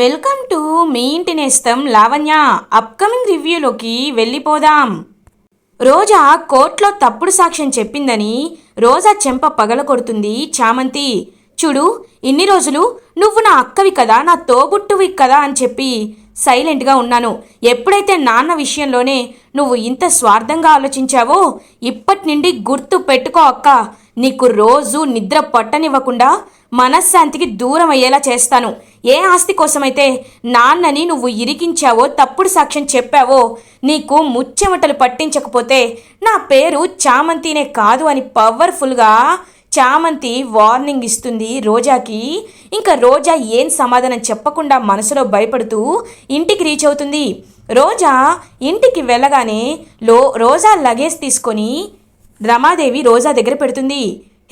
Welcome to me ఇంటి నేస్తం Lavanya. Upcoming రివ్యూలోకి వెళ్ళిపోదాం. రోజా కోర్టులో తప్పుడు సాక్ష్యం చెప్పిందని రోజా చెంప పగల కొడుతుంది చామంతి. చూడు ఇన్ని రోజులు నువ్వు నా అక్కవి కదా నా తోబుట్టువి కదా అని చెప్పి సైలెంట్గా ఉన్నాను. ఎప్పుడైతే నాన్న విషయంలోనే నువ్వు ఇంత స్వార్థంగా ఆలోచించావో ఇప్పటి నుండి గుర్తు పెట్టుకో అక్క. నీకు రోజు నిద్ర పట్టనివ్వకుండా మనశ్శాంతికి దూరం అయ్యేలా చేస్తాను. ఏ ఆస్తి కోసమైతే నాన్నని నువ్వు ఇరికించావో తప్పుడు సాక్ష్యం చెప్పావో నీకు ముచ్చెమటలు పట్టించకపోతే నా పేరు చామంతినే కాదు అని పవర్ఫుల్గా చామంతి వార్నింగ్ ఇస్తుంది రోజాకి. ఇంకా రోజా ఏం సమాధానం చెప్పకుండా మనసులో భయపడుతూ ఇంటికి రీచ్ అవుతుంది. రోజా ఇంటికి వెళ్ళగానే లో రోజా లగేజ్ తీసుకొని రమాదేవి రోజా దగ్గర పెడుతుంది.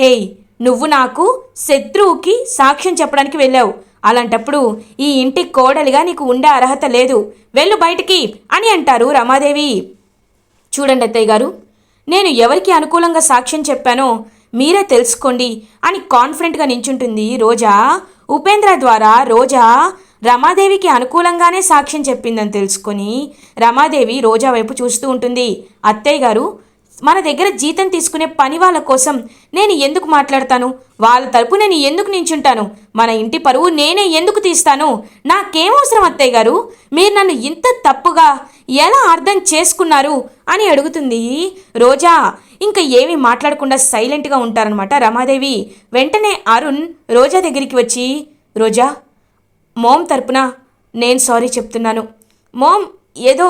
హేయ్ నువ్వు నాకు శత్రువుకి సాక్ష్యం చెప్పడానికి వెళ్ళావు. అలాంటప్పుడు ఈ ఇంటి కోడలిగా నీకు ఉండే అర్హత లేదు. వెళ్ళు బయటికి అని అంటారు రమాదేవి. చూడండి అత్తయ్య గారు నేను ఎవరికి అనుకూలంగా సాక్ష్యం చెప్పానో మీరే తెలుసుకోండి అని కాన్ఫిడెంట్గా నించుంటుంది రోజా. ఉపేంద్ర ద్వారా రోజా రమాదేవికి అనుకూలంగానే సాక్ష్యం చెప్పిందని తెలుసుకొని రమాదేవి రోజా వైపు చూస్తూ ఉంటుంది. అత్తయ్య గారు మన దగ్గర జీతం తీసుకునే పని వాళ్ళ కోసం నేను ఎందుకు మాట్లాడతాను? వాళ్ళ తరపు నేను ఎందుకు నించుంటాను? మన ఇంటి పరువు నేనే ఎందుకు తీస్తాను? నాకేం అవసరం అత్తయ్య గారు? మీరు నన్ను ఇంత తప్పుగా ఎలా అర్థం చేసుకున్నారు అని అడుగుతుంది. రోజా ఇంకా ఏమీ మాట్లాడకుండా సైలెంట్గా ఉంటారనమాట రమాదేవి. వెంటనే అరుణ్ రోజా దగ్గరికి వచ్చి రోజా మోమ్ తరపున నేను సారీ చెప్తున్నాను. మోమ్ ఏదో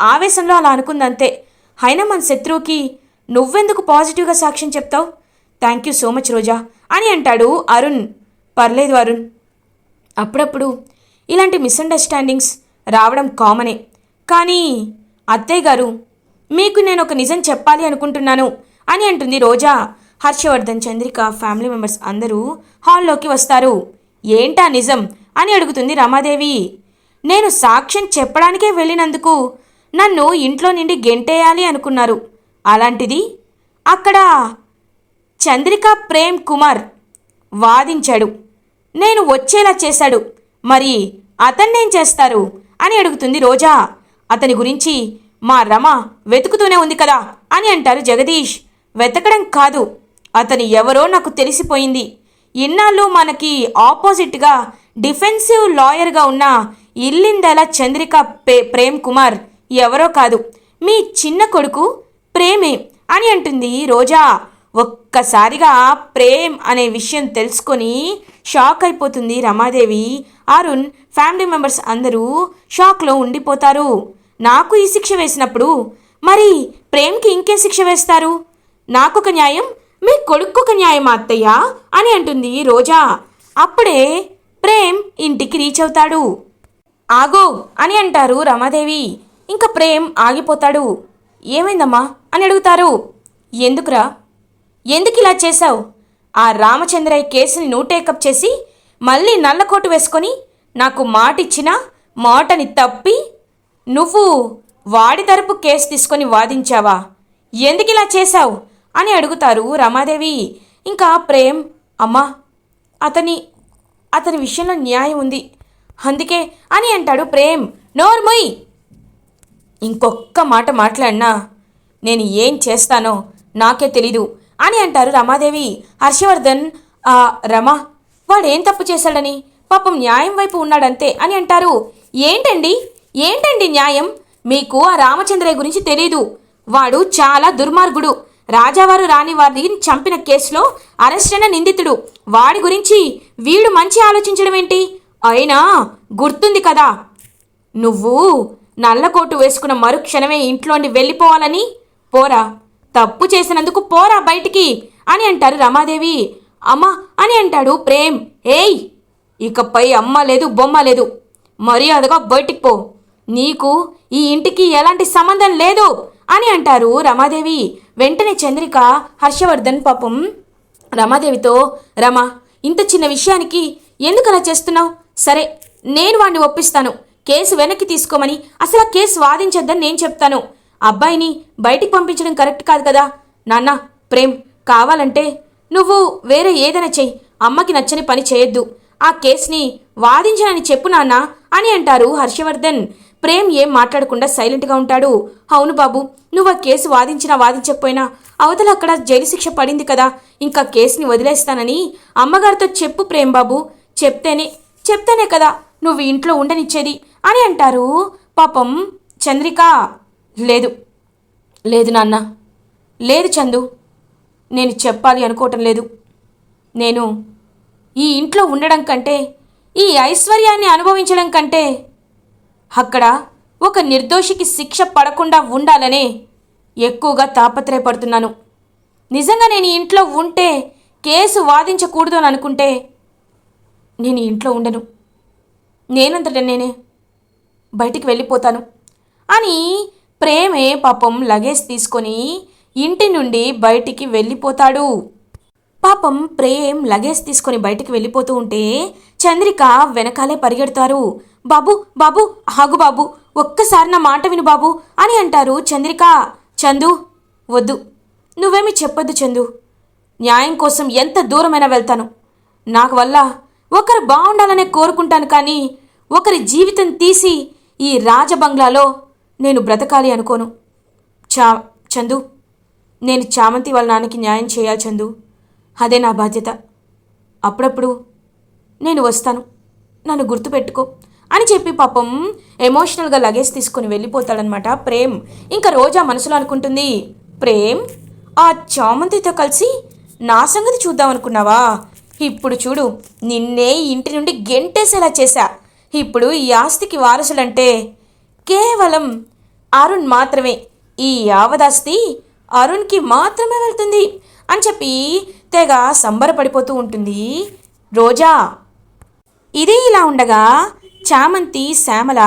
ఆవేశంలో అలా అనుకుందంతే. అయినా మన శత్రువుకి నువ్వెందుకు పాజిటివ్గా సాక్ష్యం చెప్తావు? Thank you so much Roja. అని అంటాడు అరుణ్. పర్లేదు అరుణ్. అప్పుడప్పుడు ఇలాంటి మిస్అండర్స్టాండింగ్స్ రావడం కామనే కానీ అత్తయ్య గారు మీకు నేను ఒక నిజం చెప్పాలి అనుకుంటున్నాను అని అంటుంది రోజా. హర్షవర్ధన్ చంద్రిక ఫ్యామిలీ మెంబర్స్ అందరూ హాల్లోకి వస్తారు. ఏంటా నిజం? అని అడుగుతుంది రమాదేవి. నేను సాక్ష్యం చెప్పడానికే వెళ్ళినందుకు నన్ను ఇంట్లో నుండి గెంటేయాలి అనుకున్నారు. అలాంటిది అక్కడ చంద్రిక ప్రేమ్ కుమార్ వాదించాడు. నేను వచ్చేలా చేశాడు. మరి అతన్నేం చేస్తారు? అని అడుగుతుంది రోజా. అతని గురించి మా రమ వెతుకుతూనే ఉంది కదా అని అంటారు జగదీష్. వెతకడం కాదు. అతను ఎవరో నాకు తెలిసిపోయింది. ఇన్నాళ్ళు మనకి ఆపోజిట్గా డిఫెన్సివ్ లాయర్గా ఉన్న ఇల్లిందల చంద్రిక పే ప్రేమ్ కుమార్ ఎవరో కాదు. మీ చిన్న కొడుకు ప్రేమే అని అంటుంది రోజా. ఒక్కసారిగా ప్రేమ్ అనే విషయం తెలుసుకొని షాక్ అయిపోతుంది రమాదేవి. అరుణ్ ఫ్యామిలీ మెంబర్స్ అందరూ షాక్లో ఉండిపోతారు. నాకు ఈ శిక్ష వేసినప్పుడు మరి ప్రేమ్కి ఇంకే శిక్ష వేస్తారు? నాకొక న్యాయం మీ కొడుక్కొక న్యాయం అత్తయ్య? అని అంటుంది రోజా. అప్పుడే ప్రేమ్ ఇంటికి రీచ్ అవుతాడు. ఆగో అని అంటారు రమాదేవి. ఇంకా ప్రేమ్ ఆగిపోతాడు. ఏమైందమ్మా? అని అడుగుతారు. ఎందుకురా? ఎందుకు ఇలా చేశావు? ఆ రామచంద్రయ్య కేసుని నువ్వు టేకప్ చేసి మళ్ళీ నల్లకోటు వేసుకొని నాకు మాటిచ్చినా మాటని తప్పి నువ్వు వాడి తరపు కేసు తీసుకొని వాదించావా? ఎందుకు ఇలా చేశావు? అని అడుగుతారు రమాదేవి. ఇంకా ప్రేమ్ అమ్మా అతని అతని విషయంలో న్యాయం ఉంది. అందుకే అని అంటాడు ప్రేమ్. నోర్మొయ్! ఇంకొక్క మాట మాట్లాడినా నేను ఏం చేస్తానో నాకే తెలీదు అని అంటారు రమాదేవి. హర్షవర్ధన్ ఆ రమ వాడేం తప్పు చేశాడని? పాపం న్యాయం వైపు ఉన్నాడంతే అని అంటారు. ఏంటండి? ఏంటండి న్యాయం? మీకు ఆ రామచంద్రయ్య గురించి తెలీదు. వాడు చాలా దుర్మార్గుడు. రాజావారు రాని వారిని చంపిన కేసులో అరెస్ట్ అయిన నిందితుడు. వాడి గురించి వీడు మంచి ఆలోచించడం ఏంటి అయినా గుర్తుంది కదా. నువ్వు నల్లకోటు వేసుకున్న మరుక్షణమే ఇంట్లోండి వెళ్ళిపోవాలని. పోరా తప్పు చేసినందుకు పోరా బయటికి అని అంటారు రమాదేవి. అమ్మ అని అంటాడు ప్రేమ్. ఏయ్ ఇకపై అమ్మ లేదు బొమ్మ లేదు. మర్యాదగా బయటికి పో. నీకు ఈ ఇంటికి ఎలాంటి సంబంధం లేదు అని అంటారు రమాదేవి. వెంటనే చంద్రిక హర్షవర్ధన్ పాపం రమాదేవితో రమా ఇంత చిన్న విషయానికి ఎందుకు అలా చేస్తున్నావు? సరే నేను వాణ్ణి ఒప్పిస్తాను. కేసు వెనక్కి తీసుకోమని అసలు ఆ కేసు వాదించొద్దని నేను చెప్తాను. అబ్బాయిని బయటికి పంపించడం కరెక్ట్ కాదు కదా. నాన్న ప్రేమ్ కావాలంటే నువ్వు వేరే ఏదైనా చెయ్యి. అమ్మకి నచ్చని పని చేయొద్దు. ఆ కేసుని వాదించనని చెప్పు నాన్న అని అంటారు హర్షవర్ధన్. ప్రేమ్ ఏం మాట్లాడకుండా సైలెంట్గా ఉంటాడు. అవును బాబు నువ్వు ఆ కేసు వాదించినా వాదించకపోయినా అవతల అక్కడ జైలు శిక్ష పడింది కదా. ఇంకా కేసుని వదిలేస్తానని అమ్మగారితో చెప్పు ప్రేమ్ బాబు. చెప్తేనే చెప్తేనే కదా నువ్వు ఇంట్లో ఉండనిచ్చేది. అని అంటారు. పాపం చంద్రిక లేదు. లేదు నాన్న. లేదు చందు. నేను చెప్పాలి అనుకోవటం లేదు. నేను ఈ ఇంట్లో ఉండడం కంటే ఈ ఐశ్వర్యాన్ని అనుభవించడం కంటే అక్కడ ఒక నిర్దోషికి శిక్ష పడకుండా ఉండాలనే ఎక్కువగా తాపత్రయపడుతున్నాను. నిజంగా నేను ఇంట్లో ఉంటే కేసు వాదించకూడదు అని అనుకుంటే నేను ఇంట్లో ఉండను. నేనంతట నేనే బయటికి వెళ్ళిపోతాను. అని ప్రేమే పాపం లగేజ్ తీసుకొని ఇంటి నుండి బయటికి వెళ్ళిపోతాడు. పాపం ప్రేమ్ లగేజ్ తీసుకొని బయటికి వెళ్ళిపోతూ ఉంటే చంద్రిక వెనకాలే పరిగెడతారు. బాబు బాబు ఆగు బాబు ఒక్కసారి నా మాట విను బాబు అని అంటారు చంద్రిక. చందు వద్దు. నువ్వేమి చెప్పొద్దు చందు. న్యాయం కోసం ఎంత దూరమైనా వెళ్తాను. నాకు వల్ల ఒకరు బాగుండాలనే కోరుకుంటాను కానీ ఒకరి జీవితం తీసి ఈ రాజబంగ్లాలో నేను బ్రతకాలి అనుకోను. చా చందు నేను చామంతి వాళ్ళ నాన్నకి న్యాయం చేయాలి చందు. అదే నా బాధ్యత. అప్పుడప్పుడు నేను వస్తాను. నన్ను గుర్తుపెట్టుకో అని చెప్పి పాపం ఎమోషనల్గా లగేజ్ తీసుకొని వెళ్ళిపోతాడనమాట ప్రేమ్. ఇంకా రోజా మనసులో అనుకుంటుంది ప్రేమ్ ఆ చామంతితో కలిసి నా సంగతి చూద్దాం అనుకున్నావా ఇప్పుడు చూడు నిన్నే ఇంటి నుండి గెంటేసేలా చేశా. ఇప్పుడు ఈ ఆస్తికి వారసులంటే కేవలం అరుణ్ మాత్రమే. ఈ యావదాస్తి అరుణ్కి మాత్రమే వెళ్తుంది అని చెప్పి తెగ సంబరపడిపోతూ ఉంటుంది రోజా. ఇది ఇలా ఉండగా చామంతి శ్యామల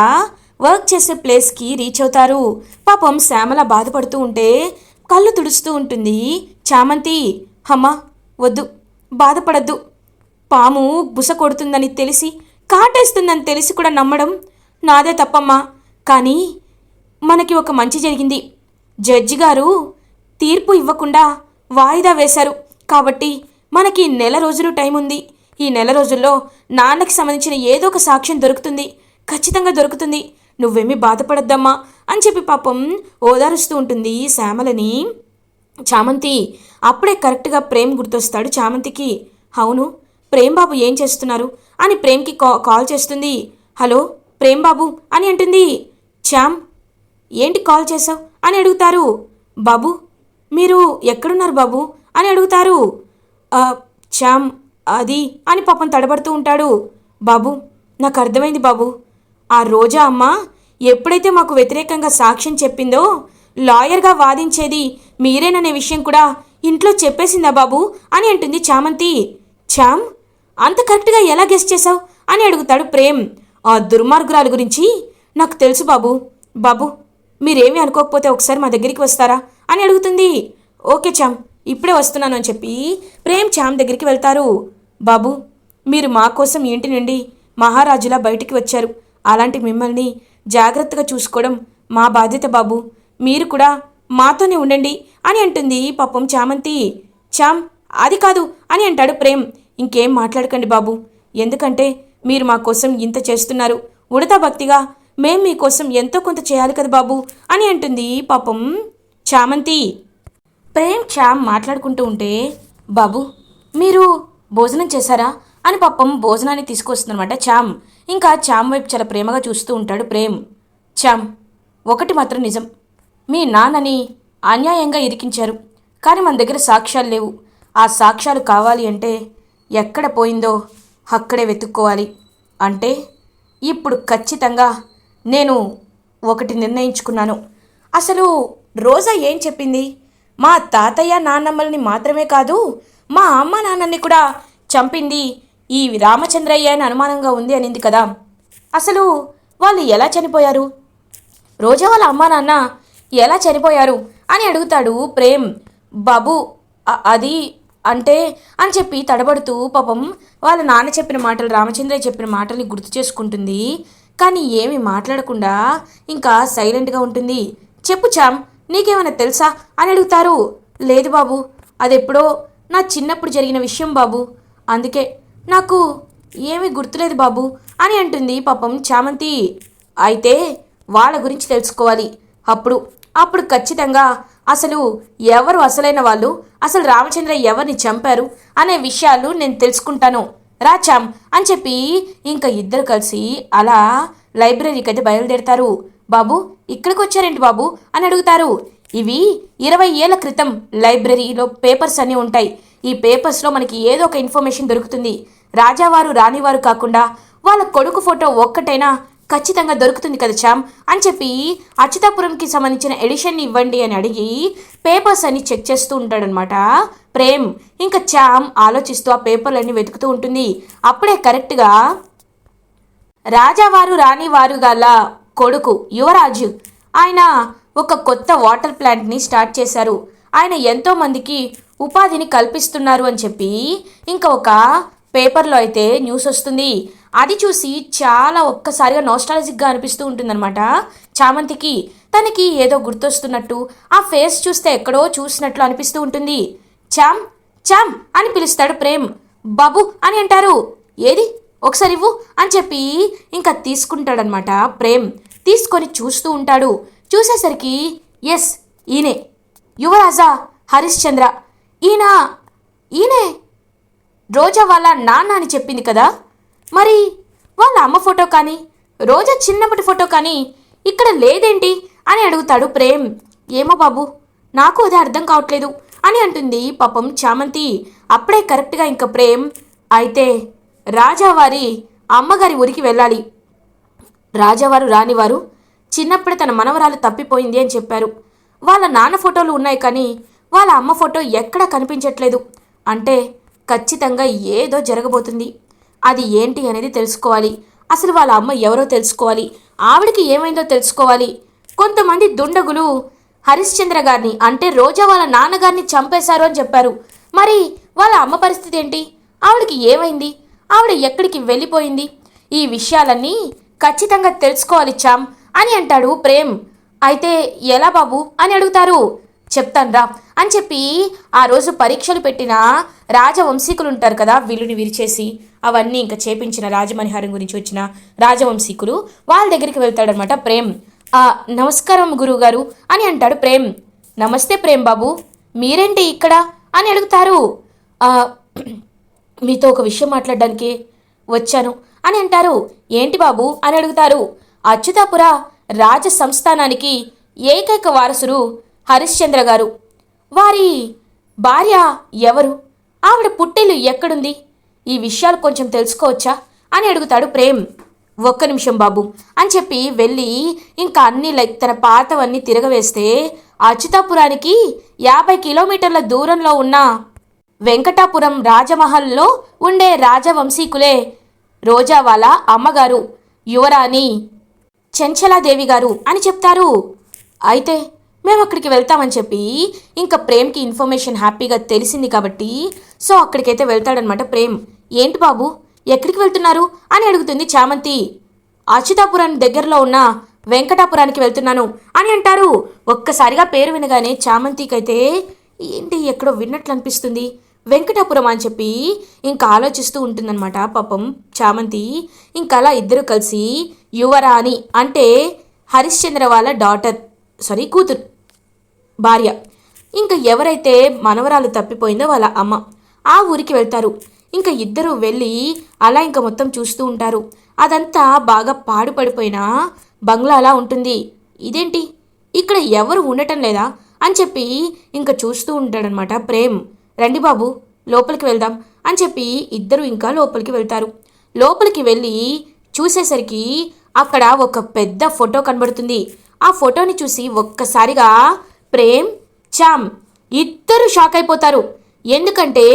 వర్క్ చేసే ప్లేస్కి రీచ్ అవుతారు. పాపం శ్యామల బాధపడుతూ ఉంటే కళ్ళు తుడుస్తూ ఉంటుంది. చామంతి అమ్మా వద్దు బాధపడద్దు. పాము బుస కొడుతుందని తెలిసి కాటేస్తుందని తెలిసి కూడా నమ్మడం నాదే తప్పమ్మా. కానీ మనకి ఒక మంచి జరిగింది. జడ్జి గారు తీర్పు ఇవ్వకుండా వాయిదా వేశారు. కాబట్టి మనకి నెల రోజులు టైం ఉంది. ఈ నెల రోజుల్లో నాన్నకి సంబంధించిన ఏదో ఒక సాక్ష్యం దొరుకుతుంది. ఖచ్చితంగా దొరుకుతుంది. నువ్వేమీ బాధపడద్దమ్మా అని చెప్పి పాపం ఓదారుస్తూ ఉంటుంది శ్యామలని. చామంతి అప్పుడే కరెక్ట్గా ప్రేమ్ గుర్తొస్తాడు చామంతికి. అవును ప్రేమ్ బాబు ఏం చేస్తున్నారు? అని ప్రేమ్కి కా కాల్ చేస్తుంది. హలో ప్రేమ్ బాబు అని అంటుంది. చామ్ ఏంటి కాల్ చేసావు అని అడుగుతారు. బాబు మీరు ఎక్కడున్నారు బాబు? అని అడుగుతారు. "ఆ, చామ్ అది అని పాపం తడబడుతూ ఉంటాడు. బాబు నాకు అర్థమైంది బాబు. ఆ రోజా అమ్మ ఎప్పుడైతే మాకు వ్యతిరేకంగా సాక్ష్యం చెప్పిందో లాయర్గా వాదించేది మీరేననే విషయం కూడా ఇంట్లో చెప్పేసిందా బాబు? అని అంటుంది చామంతి. చామ్ అంత కరెక్ట్గా ఎలా గెస్ట్ చేశావు? అని అడుగుతాడు ప్రేమ్. ఆ దుర్మార్గురాలు గురించి నాకు తెలుసు బాబు. బాబు మీరేమీ అనుకోకపోతే ఒకసారి మా దగ్గరికి వస్తారా? అని అడుగుతుంది. ఓకే చామ్ ఇప్పుడే వస్తున్నాను అని చెప్పి ప్రేమ్ చామ్ దగ్గరికి వెళ్తారు. బాబు మీరు మా కోసం ఇంటి నుండి మహారాజులా బయటికి వచ్చారు. అలాంటి మిమ్మల్ని జాగ్రత్తగా చూసుకోవడం మా బాధ్యత బాబు. మీరు కూడా మాతోనే ఉండండి అని అంటుంది పాపం చామంతి. చామ్ అది కాదు అని అంటాడు ప్రేమ్. ఇంకేం మాట్లాడకండి బాబు. ఎందుకంటే మీరు మా కోసం ఇంత చేస్తున్నారు. ఉడతా భక్తిగా మేం మీకోసం ఎంతో కొంత చేయాలి కదా బాబు అని అంటుంది పాపం చామంతి. ప్రేమ్ చామ్ మాట్లాడుకుంటూ ఉంటే బాబు మీరు భోజనం చేశారా అని పాపం భోజనాన్ని తీసుకొస్తుందనమాట చామ్ ఇంకా చామ్ వైపు చాలా ప్రేమగా చూస్తూ ఉంటాడు ప్రేమ్. చామ్ ఒకటి మాత్రం నిజం. మీ నాన్నని అన్యాయంగా ఇరికించారు. కానీ మన దగ్గర సాక్ష్యాలు లేవు. ఆ సాక్ష్యాలు కావాలి అంటే ఎక్కడ పోయిందో అక్కడే వెతుక్కోవాలి. అంటే ఇప్పుడు ఖచ్చితంగా నేను ఒకటి నిర్ణయించుకున్నాను. అసలు రోజా ఏం చెప్పింది? మా తాతయ్య నాన్నమ్మల్ని మాత్రమే కాదు మా అమ్మ నాన్నని కూడా చంపింది ఈ రామచంద్రయ్య అని అనుమానంగా ఉంది అనింది కదా. అసలు వాళ్ళు ఎలా చనిపోయారు? రోజా వాళ్ళ అమ్మ నాన్న ఎలా చనిపోయారు అని అడుగుతాడు ప్రేమ్ బాబు. అది అంటే అని చెప్పి తడబడుతూ పాపం వాళ్ళ నాన్న చెప్పిన మాటలు రామచంద్రయ్య చెప్పిన మాటల్ని గుర్తు చేసుకుంటుంది. కానీ ఏమి మాట్లాడకుండా ఇంకా సైలెంట్గా ఉంటుంది. చెప్పు చామ్ నీకేమైనా తెలుసా? అని అడుగుతారు. లేదు బాబు అదెప్పుడో నా చిన్నప్పుడు జరిగిన విషయం బాబు. అందుకే నాకు ఏమీ గుర్తులేదు బాబు అని అంటుంది పాపం చామంతి. అయితే వాళ్ళ గురించి తెలుసుకోవాలి. అప్పుడు అప్పుడు ఖచ్చితంగా అసలు ఎవరు అసలైన వాళ్ళు అసలు రామచంద్ర ఎవరిని చంపారు అనే విషయాలు నేను తెలుసుకుంటాను. రాచాం అని చెప్పి ఇంకా ఇద్దరు కలిసి అలా లైబ్రరీకి అయితే బయలుదేరతారు. బాబు ఇక్కడికి వచ్చారేంటి బాబు? అని అడుగుతారు. ఇవి ఇరవై ఏళ్ళ క్రితం లైబ్రరీలో పేపర్స్ అన్నీ ఉంటాయి. ఈ పేపర్స్లో మనకి ఏదో ఒక ఇన్ఫర్మేషన్ దొరుకుతుంది. రాజావారు రాణివారు కాకుండా వాళ్ళ కొడుకు ఫోటో ఒక్కటైనా ఖచ్చితంగా దొరుకుతుంది కదా చామ్ అని చెప్పి అచ్యుతాపురంకి సంబంధించిన ఎడిషన్ ఇవ్వండి అని అడిగి పేపర్స్ అన్ని చెక్ చేస్తూ ఉంటాడనమాట ప్రేమ్ ఇంకా చామ్ ఆలోచిస్తూ ఆ పేపర్లన్నీ వెతుకుతూ ఉంటుంది. అప్పుడే కరెక్ట్గా రాజావారు రాణివారు గల కొడుకు యువరాజు ఆయన ఒక కొత్త వాటర్ ప్లాంట్ని స్టార్ట్ చేశారు. ఆయన ఎంతోమందికి ఉపాధిని కల్పిస్తున్నారు అని చెప్పి ఇంకా ఒక పేపర్లో అయితే న్యూస్ వస్తుంది. అది చూసి చాలా ఒక్కసారిగా నోస్టాలజిక్గా అనిపిస్తూ ఉంటుందన్నమాట. చామంతికి తనకి ఏదో గుర్తొస్తున్నట్టు ఆ ఫేస్ చూస్తే ఎక్కడో చూసినట్లు అనిపిస్తూ ఉంటుంది. చామ్ చామ్ అని పిలుస్తాడు ప్రేమ్. బాబు అని అంటారు. ఏది? ఒకసారి ఇవ్వు అని చెప్పి ఇంకా తీసుకుంటాడనమాట ప్రేమ్. తీసుకొని చూస్తూ ఉంటాడు. చూసేసరికి ఎస్ ఈయనే. యువరాజా హరిశ్చంద్ర ఈయన ఈయనే. రోజా వాళ్ళ నాన్న అని చెప్పింది కదా? మరి వాళ్ళ అమ్మ ఫోటో కానీ రోజా చిన్నప్పటి ఫోటో కానీ ఇక్కడ లేదేంటి అని అడుగుతాడు ప్రేమ్. ఏమో బాబు నాకు అది అర్థం కావట్లేదు అని అంటుంది పాపం చామంతి. అప్పుడే కరెక్ట్గా ఇంకా ప్రేమ్. అయితే రాజావారి అమ్మగారి ఊరికి వెళ్ళాలి. రాజావారు రానివారు. చిన్నప్పుడే తన మనవరాలు తప్పిపోయింది అని చెప్పారు. వాళ్ళ నాన్న ఫోటోలు ఉన్నాయి కానీ వాళ్ళ అమ్మ ఫోటో ఎక్కడా కనిపించట్లేదు. అంటే ఖచ్చితంగా ఏదో జరగబోతుంది. అది ఏంటి అనేది తెలుసుకోవాలి. అసలు వాళ్ళ అమ్మ ఎవరో తెలుసుకోవాలి. ఆవిడకి ఏమైందో తెలుసుకోవాలి. కొంతమంది దుండగులు హరిశ్చంద్ర గారిని అంటే రోజా వాళ్ళ నాన్నగారిని చంపేశారు అని చెప్పారు. మరి వాళ్ళ అమ్మ పరిస్థితి ఏంటి? ఆవిడకి ఏమైంది? ఆవిడ ఎక్కడికి వెళ్ళిపోయింది? ఈ విషయాలన్నీ ఖచ్చితంగా తెలుసుకోవాలి చామ్ అని అంటాడు ప్రేమ్. అయితే ఎలా బాబు? అని అడుగుతారు. చెప్తాన్రా అని చెప్పి ఆ రోజు పరీక్షలు పెట్టిన రాజవంశీకులు ఉంటారు కదా వీళ్ళుని విరిచేసి అవన్నీ ఇంకా చేపించిన రాజమణిహారం గురించి వచ్చిన రాజవంశీకులు వాళ్ళ దగ్గరికి వెళ్తాడనమాట ప్రేమ్. ఆ నమస్కారం గురువుగారు అని అంటాడు ప్రేమ్. నమస్తే ప్రేమ్ బాబు మీరేంటి ఇక్కడ? అని అడుగుతారు. మీతో ఒక విషయం మాట్లాడడానికి వచ్చాను అని అంటారు. ఏంటి బాబు? అని అడుగుతారు. అచ్యుతాపుర రాజ సంస్థానానికి ఏకైక వారసుడు హరిశ్చంద్ర గారు. వారి భార్య ఎవరు? ఆవిడ పుట్టిల్లు ఎక్కడుంది? ఈ విషయాలు కొంచెం తెలుసుకోవచ్చా? అని అడుగుతాడు ప్రేమ్. ఒక్క నిమిషం బాబు అని చెప్పి వెళ్ళి ఇంకా అన్ని లైక్ తన పాతవన్నీ తిరగవేస్తే అచ్యుతాపురానికి యాభై కిలోమీటర్ల దూరంలో ఉన్న వెంకటాపురం రాజమహల్లో ఉండే రాజవంశీకులే రోజా వాళ్ళ అమ్మగారు యువరాణి చెంచలాదేవి గారు అని చెప్తారు. అయితే మేము అక్కడికి వెళ్తామని చెప్పి ఇంకా ప్రేమ్కి ఇన్ఫర్మేషన్ హ్యాపీగా తెలిసింది కాబట్టి సో అక్కడికైతే వెళ్తాడనమాట ప్రేమ్. ఏంటి బాబు? ఎక్కడికి వెళ్తున్నారు? అని అడుగుతుంది చామంతి. అచ్యుతాపురం దగ్గరలో ఉన్న వెంకటాపురానికి వెళ్తున్నాను అని అంటారు. ఒక్కసారిగా పేరు వినగానే చామంతికైతే ఏంటి ఎక్కడో విన్నట్లు అనిపిస్తుంది. వెంకటాపురం అని చెప్పి ఇంకా ఆలోచిస్తూ ఉంటుందన్నమాట పాపం చామంతి. ఇంకా అలా ఇద్దరు కలిసి యువరాణి అంటే హరిశ్చంద్ర వాళ్ళ డాటర్ సారీ కూతురు. భార్య. ఇంకా ఎవరైతే మనవరాలు తప్పిపోయిందో వాళ్ళ అమ్మ. ఆ ఊరికి వెళ్తారు. ఇంకా ఇద్దరు వెళ్ళి అలా ఇంకా మొత్తం చూస్తూ ఉంటారు. అదంతా బాగా పాడుపడిపోయిన బంగ్లాలా ఉంటుంది. ఇదేంటి? ఇక్కడ ఎవరు ఉండటం లేదా? అని చెప్పి ఇంకా చూస్తూ ఉంటాడనమాట ప్రేమ్. రండి బాబు లోపలికి వెళ్దాం అని చెప్పి ఇద్దరు ఇంకా లోపలికి వెళ్తారు. లోపలికి వెళ్ళి చూసేసరికి అక్కడ ఒక పెద్ద ఫోటో కనబడుతుంది. ఆ ఫోటోని చూసి ఒక్కసారిగా ప్రేమ్ చామ్ ఇద్దరు షాక్ అయిపోతారు. ఎందుకంటే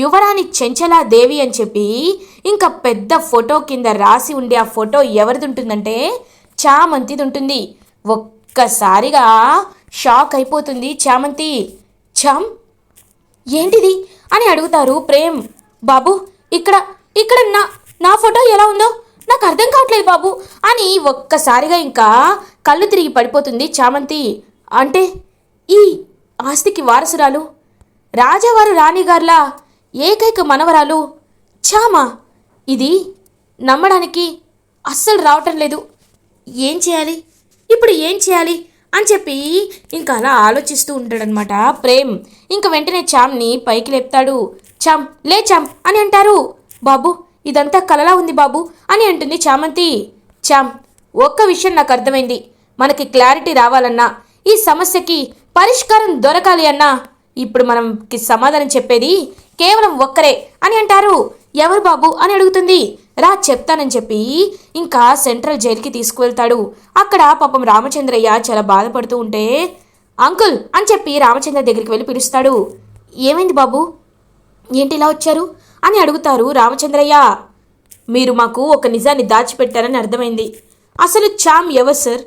యువరాణి చెంచలా దేవి అని చెప్పి ఇంకా పెద్ద ఫోటో కింద రాసి ఉండే ఆ ఫోటో ఎవరిది ఉంటుందంటే చామంతిది ఉంటుంది. ఒక్కసారిగా షాక్ అయిపోతుంది చామంతి. చామ్ ఏంటిది అని అడుగుతారు ప్రేమ్. బాబు ఇక్కడ ఇక్కడ నా నా ఫోటో ఎలా ఉందో నాకు అర్థం కావట్లేదు బాబు అని ఒక్కసారిగా ఇంకా కళ్ళు తిరిగి పడిపోతుంది చామంతి. అంటే ఈ ఆస్తికి వారసురాలు రాజావారు రాణిగార్ల ఏకైక మనవరాలు చామా ఇది నమ్మడానికి అస్సలు రావటం లేదు. ఏం చేయాలి? ఇప్పుడు ఏం చేయాలి? అని చెప్పి ఇంకా అలా ఆలోచిస్తూ ఉంటాడనమాట ప్రేమ్. ఇంక వెంటనే చామ్ని పైకి లేపుతాడు. చామ్ లే చామ్ అని అంటారు. బాబు ఇదంతా కలలా ఉంది బాబు అని అంటుంది చామంతి. చామ్ ఒక్క విషయం నాకు అర్థమైంది. మనకి క్లారిటీ రావాలన్నా ఈ సమస్యకి పరిష్కారం దొరకాలి అన్నా. ఇప్పుడు మనకి సమాధానం చెప్పేది కేవలం ఒక్కరే అని అంటారు. ఎవరు బాబు అని అడుగుతుంది. రా చెప్తానని చెప్పి ఇంకా సెంట్రల్ జైలుకి తీసుకువెళ్తాడు. అక్కడ పాపం రామచంద్రయ్య చాలా బాధపడుతూ ఉంటే అంకుల్ అని చెప్పి రామచంద్ర దగ్గరికి వెళ్ళి పిలుస్తాడు. ఏమైంది బాబు? ఏంటి ఇలా వచ్చారు? అని అడుగుతారు రామచంద్రయ్య. మీరు మాకు ఒక నిజాన్ని దాచిపెట్టారని అర్థమైంది. అసలు చామ్ ఎవరు సార్?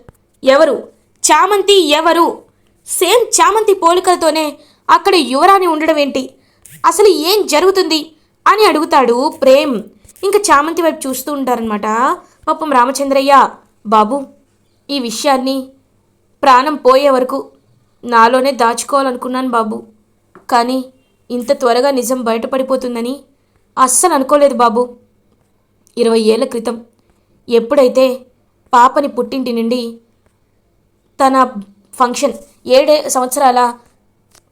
ఎవరు? చామంతి ఎవరు? సేమ్ చామంతి పోలికలతోనే అక్కడ యువరాణి ఉండడం ఏంటి అసలు ఏం జరుగుతుంది? అని అడుగుతాడు ప్రేమ్. ఇంకా చామంతి వైపు చూస్తూ ఉంటారనమాట పాపం రామచంద్రయ్య బాబు ఈ విషయాన్ని ప్రాణం పోయే వరకు నాలోనే దాచుకోవాలనుకున్నాను బాబు. కానీ ఇంత త్వరగా నిజం బయటపడిపోతుందని అస్సలు అనుకోలేదు బాబు. ఇరవై ఏళ్ళ క్రితం ఎప్పుడైతే పాపని పుట్టింటి నుండి తన ఫంక్షన్ ఏడే సంవత్సరాల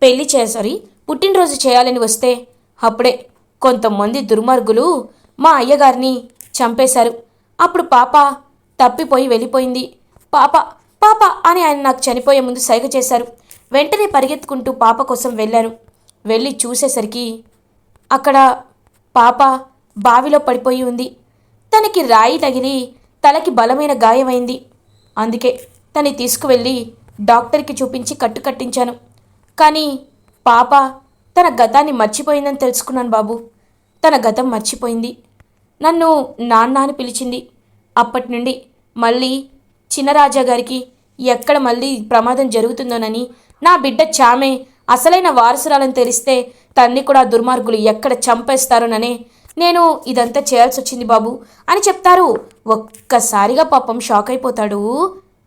పెళ్ళి చేసారి పుట్టినరోజు చేయాలని వస్తే అప్పుడే కొంతమంది దుర్మార్గులు మా అయ్యగారిని చంపేశారు. అప్పుడు పాప తప్పిపోయి వెళ్ళిపోయింది. పాప పాప అని ఆయన నాకు చనిపోయే ముందు సైగ చేశారు. వెంటనే పరిగెత్తుకుంటూ పాప కోసం వెళ్ళాను. వెళ్ళి చూసేసరికి అక్కడ పాప బావిలో పడిపోయి ఉంది. తనకి రాయి తగిలి తలకి బలమైన గాయమైంది. అందుకే తన్ని తీసుకువెళ్ళి డాక్టర్కి చూపించి కట్టు కట్టించాను. కానీ పాప తన గతాన్ని మర్చిపోయిందని తెలుసుకున్నాను బాబు. తన గతం మర్చిపోయింది. నన్ను నాన్న అని పిలిచింది. అప్పటి నుండి మళ్ళీ చిన్నరాజా గారికి ఎక్కడ మళ్ళీ ప్రమాదం జరుగుతుందోనని నా బిడ్డ చామే అసలైన వారసురాలని తెలిస్తే తన్ని కూడా దుర్మార్గులు ఎక్కడ చంపేస్తారోననే నేను ఇదంతా చేయాల్సి వచ్చింది బాబు అని చెప్తారు. ఒక్కసారిగా పాపం షాక్ అయిపోతాడు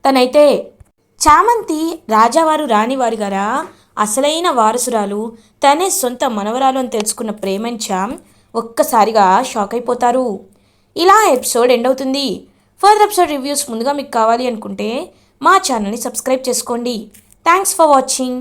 తనైతే చామంతి రాజావారు రాణివారు గారా? అసలైన వారసురాలు. తనే సొంత మనవరాలు అని తెలుసుకున్న ప్రేమన్ చామ్ ఒక్కసారిగా షాక్ అయిపోతారు. ఇలా ఎపిసోడ్ ఎండ్ అవుతుంది. ఫర్దర్ ఎపిసోడ్ రివ్యూస్ ముందుగా మీకు కావాలి అనుకుంటే మా ఛానల్ని సబ్స్క్రైబ్ చేసుకోండి. Thanks for watching.